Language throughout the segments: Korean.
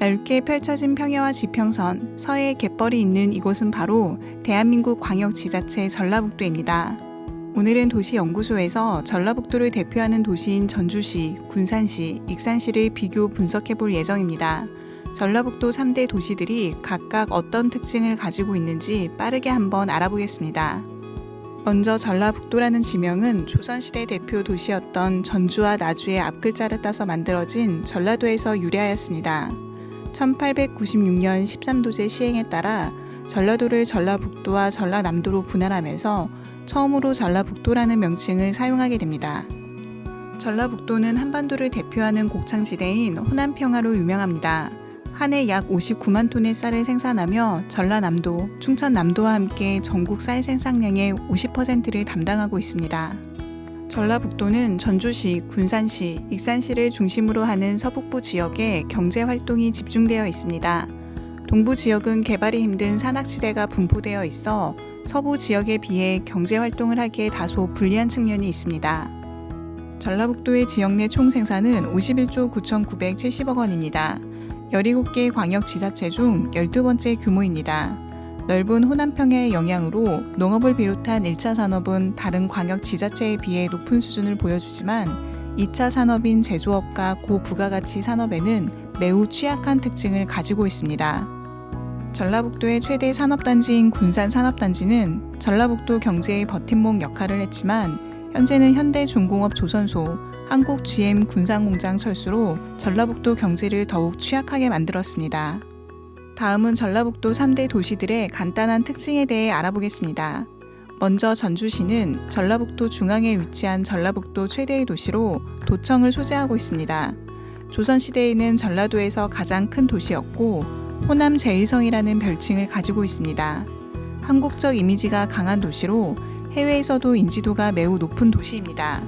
넓게 펼쳐진 평야와 지평선, 서해에 갯벌이 있는 이곳은 바로 대한민국 광역지자체 전라북도입니다. 오늘은 도시연구소에서 전라북도를 대표하는 도시인 전주시, 군산시, 익산시를 비교 분석해 볼 예정입니다. 전라북도 3대 도시들이 각각 어떤 특징을 가지고 있는지 빠르게 한번 알아보겠습니다. 먼저 전라북도라는 지명은 조선시대 대표 도시였던 전주와 나주의 앞글자를 따서 만들어진 전라도에서 유래하였습니다. 1896년 13도제 시행에 따라 전라도를 전라북도와 전라남도로 분할하면서 처음으로 전라북도라는 명칭을 사용하게 됩니다. 전라북도는 한반도를 대표하는 곡창지대인 호남평화로 유명합니다. 한 해 약 59만 톤의 쌀을 생산하며 전라남도, 충청남도와 함께 전국 쌀 생산량의 50%를 담당하고 있습니다. 전라북도는 전주시, 군산시, 익산시를 중심으로 하는 서북부 지역에 경제 활동이 집중되어 있습니다. 동부 지역은 개발이 힘든 산악지대가 분포되어 있어 서부 지역에 비해 경제 활동을 하기에 다소 불리한 측면이 있습니다. 전라북도의 지역 내 총 생산은 51조 9,970억 원입니다. 17개 광역 지자체 중 12번째 규모입니다. 넓은 호남평야의 영향으로 농업을 비롯한 1차 산업은 다른 광역 지자체에 비해 높은 수준을 보여주지만 2차 산업인 제조업과 고부가가치 산업에는 매우 취약한 특징을 가지고 있습니다. 전라북도의 최대 산업단지인 군산 산업단지는 전라북도 경제의 버팀목 역할을 했지만 현재는 현대중공업 조선소, 한국 GM 군산공장 철수로 전라북도 경제를 더욱 취약하게 만들었습니다. 다음은 전라북도 3대 도시들의 간단한 특징에 대해 알아보겠습니다. 먼저 전주시는 전라북도 중앙에 위치한 전라북도 최대의 도시로 도청을 소재하고 있습니다. 조선시대에는 전라도에서 가장 큰 도시였고 호남 제1성이라는 별칭을 가지고 있습니다. 한국적 이미지가 강한 도시로 해외에서도 인지도가 매우 높은 도시입니다.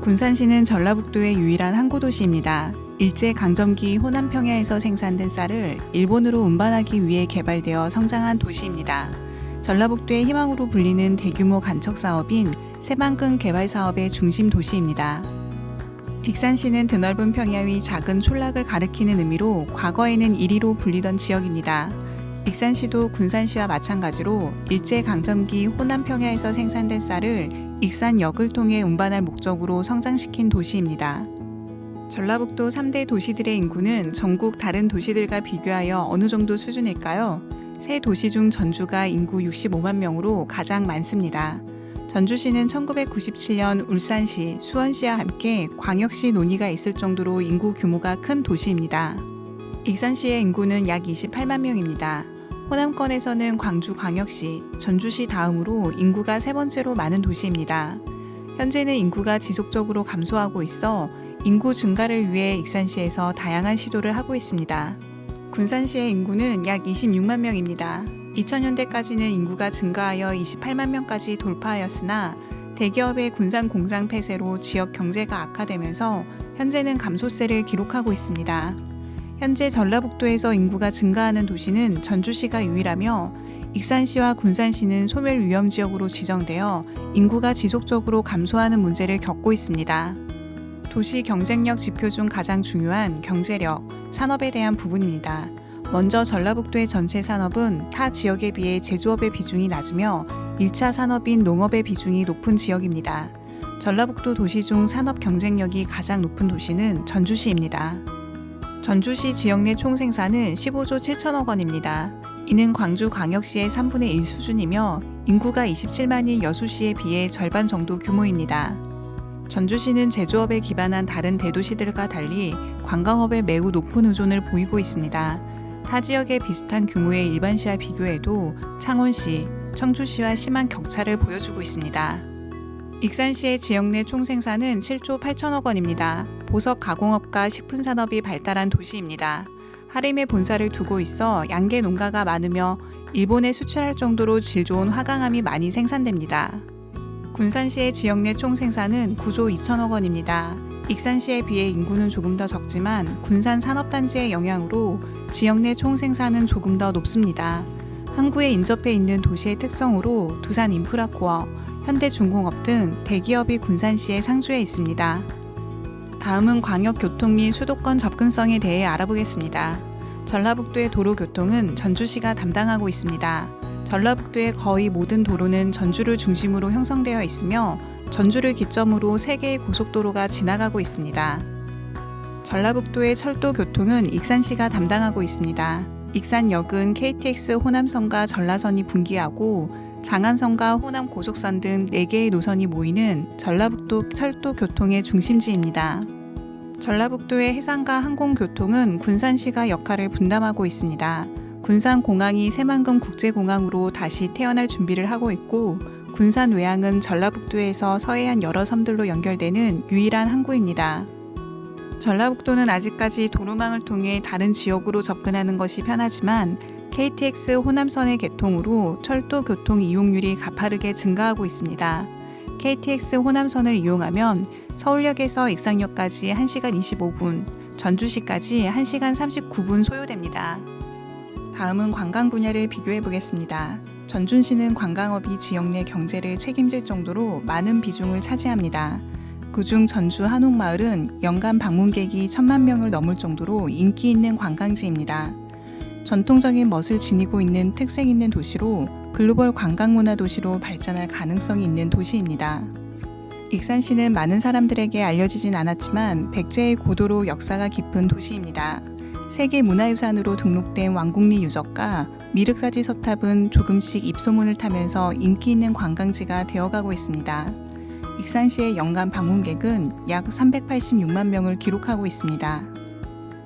군산시는 전라북도의 유일한 항구 도시입니다. 일제 강점기 호남 평야에서 생산된 쌀을 일본으로 운반하기 위해 개발되어 성장한 도시입니다. 전라북도의 희망으로 불리는 대규모 간척 사업인 새만금 개발 사업의 중심 도시입니다. 익산시는 드넓은 평야 위 작은 촌락을 가리키는 의미로 과거에는 1위로 불리던 지역입니다. 익산시도 군산시와 마찬가지로 일제 강점기 호남 평야에서 생산된 쌀을 익산역을 통해 운반할 목적으로 성장시킨 도시입니다. 전라북도 3대 도시들의 인구는 전국 다른 도시들과 비교하여 어느 정도 수준일까요? 세 도시 중 전주가 인구 65만 명으로 가장 많습니다. 전주시는 1997년 울산시, 수원시와 함께 광역시 논의가 있을 정도로 인구 규모가 큰 도시입니다. 익산시의 인구는 약 28만 명입니다. 호남권에서는 광주 광역시, 전주시 다음으로 인구가 세 번째로 많은 도시입니다. 현재는 인구가 지속적으로 감소하고 있어 인구 증가를 위해 익산시에서 다양한 시도를 하고 있습니다. 군산시의 인구는 약 26만 명입니다. 2000년대까지는 인구가 증가하여 28만 명까지 돌파하였으나 대기업의 군산 공장 폐쇄로 지역 경제가 악화되면서 현재는 감소세를 기록하고 있습니다. 현재 전라북도에서 인구가 증가하는 도시는 전주시가 유일하며 익산시와 군산시는 소멸 위험 지역으로 지정되어 인구가 지속적으로 감소하는 문제를 겪고 있습니다. 도시 경쟁력 지표 중 가장 중요한 경제력, 산업에 대한 부분입니다. 먼저 전라북도의 전체 산업은 타 지역에 비해 제조업의 비중이 낮으며 1차 산업인 농업의 비중이 높은 지역입니다. 전라북도 도시 중 산업 경쟁력이 가장 높은 도시는 전주시입니다. 전주시 지역 내 총 생산은 15조 7천억 원입니다. 이는 광주 광역시의 3분의 1 수준이며 인구가 27만인 여수시에 비해 절반 정도 규모입니다. 전주시는 제조업에 기반한 다른 대도시들과 달리 관광업에 매우 높은 의존을 보이고 있습니다. 타 지역의 비슷한 규모의 일반시와 비교해도 창원시, 청주시와 심한 격차를 보여주고 있습니다. 익산시의 지역 내 총 생산은 7조 8천억 원입니다. 보석 가공업과 식품 산업이 발달한 도시입니다. 하림에 본사를 두고 있어 양계 농가가 많으며 일본에 수출할 정도로 질 좋은 화강암이 많이 생산됩니다. 군산시의 지역 내 총 생산은 9조 2천억 원입니다. 익산시에 비해 인구는 조금 더 적지만 군산 산업단지의 영향으로 지역 내 총 생산은 조금 더 높습니다. 항구에 인접해 있는 도시의 특성으로 두산 인프라코어, 현대중공업 등 대기업이 군산시에 상주해 있습니다. 다음은 광역교통 및 수도권 접근성에 대해 알아보겠습니다. 전라북도의 도로 교통은 전주시가 담당하고 있습니다. 전라북도의 거의 모든 도로는 전주를 중심으로 형성되어 있으며 전주를 기점으로 3개의 고속도로가 지나가고 있습니다. 전라북도의 철도 교통은 익산시가 담당하고 있습니다. 익산역은 KTX 호남선과 전라선이 분기하고 장안선과 호남 고속선 등 4개의 노선이 모이는 전라북도 철도 교통의 중심지입니다. 전라북도의 해상과 항공교통은 군산시가 역할을 분담하고 있습니다. 군산공항이 새만금 국제공항으로 다시 태어날 준비를 하고 있고 군산 외항은 전라북도에서 서해안 여러 섬들로 연결되는 유일한 항구입니다. 전라북도는 아직까지 도로망을 통해 다른 지역으로 접근하는 것이 편하지만 KTX 호남선의 개통으로 철도 교통 이용률이 가파르게 증가하고 있습니다. KTX 호남선을 이용하면 서울역에서 익산역까지 1시간 25분, 전주시까지 1시간 39분 소요됩니다. 다음은 관광 분야를 비교해 보겠습니다. 전준시는 관광업이 지역 내 경제를 책임질 정도로 많은 비중을 차지합니다. 그중 전주 한옥마을은 연간 방문객이 천만 명을 넘을 정도로 인기 있는 관광지입니다. 전통적인 멋을 지니고 있는 특색 있는 도시로 글로벌 관광 문화 도시로 발전할 가능성이 있는 도시입니다. 익산시는 많은 사람들에게 알려지진 않았지만 백제의 고도로 역사가 깊은 도시입니다. 세계 문화유산으로 등록된 왕국리 유적과 미륵사지 서탑은 조금씩 입소문을 타면서 인기 있는 관광지가 되어가고 있습니다. 익산시의 연간 방문객은 약 386만 명을 기록하고 있습니다.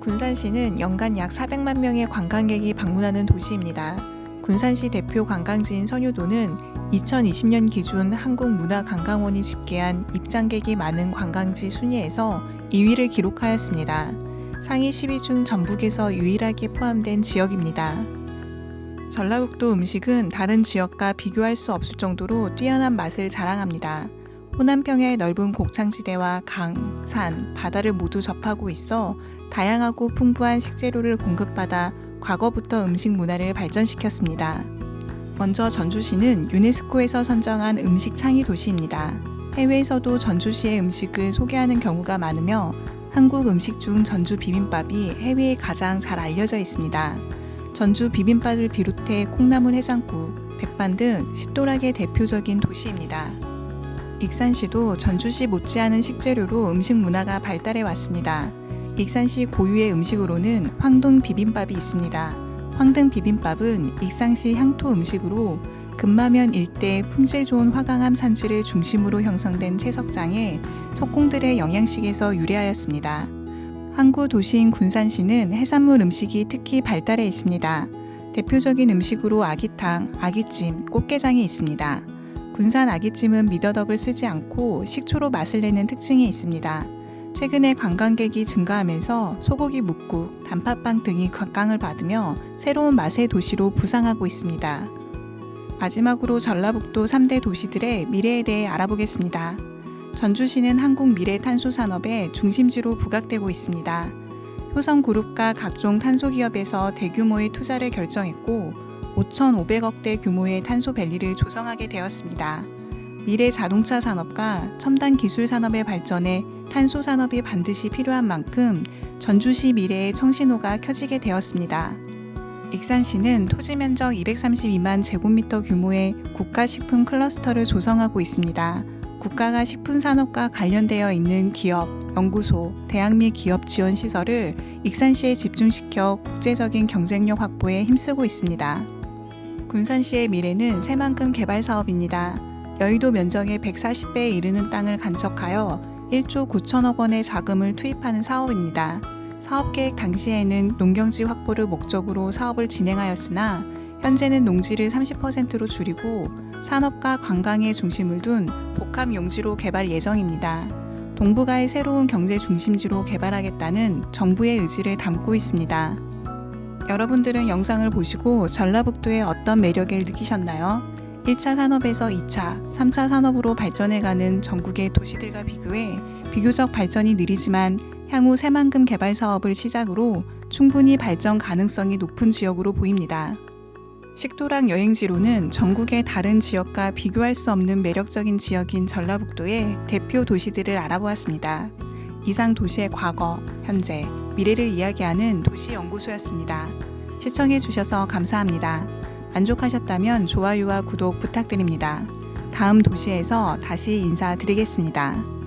군산시는 연간 약 400만 명의 관광객이 방문하는 도시입니다. 군산시 대표 관광지인 선유도는 2020년 기준 한국문화관광원이 집계한 입장객이 많은 관광지 순위에서 2위를 기록하였습니다. 상위 10위 중 전북에서 유일하게 포함된 지역입니다. 전라북도 음식은 다른 지역과 비교할 수 없을 정도로 뛰어난 맛을 자랑합니다. 호남평야의 넓은 곡창지대와 강, 산, 바다를 모두 접하고 있어 다양하고 풍부한 식재료를 공급받아 과거부터 음식 문화를 발전시켰습니다. 먼저 전주시는 유네스코에서 선정한 음식 창의 도시입니다. 해외에서도 전주시의 음식을 소개하는 경우가 많으며 한국 음식 중 전주 비빔밥이 해외에 가장 잘 알려져 있습니다. 전주 비빔밥을 비롯해 콩나물 해장국, 백반 등 식도락의 대표적인 도시입니다. 익산시도 전주시 못지않은 식재료로 음식 문화가 발달해 왔습니다. 익산시 고유의 음식으로는 황동 비빔밥이 있습니다. 황등 비빔밥은 익산시 향토 음식으로 금마면 일대 품질 좋은 화강암 산지를 중심으로 형성된 채석장에 석공들의 영양식에서 유래하였습니다. 항구 도시인 군산시는 해산물 음식이 특히 발달해 있습니다. 대표적인 음식으로 아기탕, 아귀찜, 꽃게장이 있습니다. 군산 아귀찜은 미더덕을 쓰지 않고 식초로 맛을 내는 특징이 있습니다. 최근에 관광객이 증가하면서 소고기 묵국, 단팥빵 등이 각광을 받으며 새로운 맛의 도시로 부상하고 있습니다. 마지막으로 전라북도 3대 도시들의 미래에 대해 알아보겠습니다. 전주시는 한국 미래 탄소 산업의 중심지로 부각되고 있습니다. 효성그룹과 각종 탄소 기업에서 대규모의 투자를 결정했고 5,500억대 규모의 탄소 밸리를 조성하게 되었습니다. 미래 자동차 산업과 첨단 기술 산업의 발전에 탄소 산업이 반드시 필요한 만큼 전주시 미래의 청신호가 켜지게 되었습니다. 익산시는 토지 면적 232만 제곱미터 규모의 국가식품 클러스터를 조성하고 있습니다. 국가가 식품 산업과 관련되어 있는 기업, 연구소, 대학 및 기업 지원 시설을 익산시에 집중시켜 국제적인 경쟁력 확보에 힘쓰고 있습니다. 군산시의 미래는 새만금 개발 사업입니다. 여의도 면적의 140배에 이르는 땅을 간척하여 1조 9천억 원의 자금을 투입하는 사업입니다. 사업 계획 당시에는 농경지 확보를 목적으로 사업을 진행하였으나 현재는 농지를 30%로 줄이고 산업과 관광의 중심을 둔 복합 용지로 개발 예정입니다. 동북아의 새로운 경제 중심지로 개발하겠다는 정부의 의지를 담고 있습니다. 여러분들은 영상을 보시고 전라북도의 어떤 매력을 느끼셨나요? 1차 산업에서 2차, 3차 산업으로 발전해가는 전국의 도시들과 비교해 비교적 발전이 느리지만 향후 새만금 개발 사업을 시작으로 충분히 발전 가능성이 높은 지역으로 보입니다. 식도락 여행지로는 전국의 다른 지역과 비교할 수 없는 매력적인 지역인 전라북도의 대표 도시들을 알아보았습니다. 이상 도시의 과거, 현재, 미래를 이야기하는 도시연구소였습니다. 시청해주셔서 감사합니다. 만족하셨다면 좋아요와 구독 부탁드립니다. 다음 도시에서 다시 인사드리겠습니다.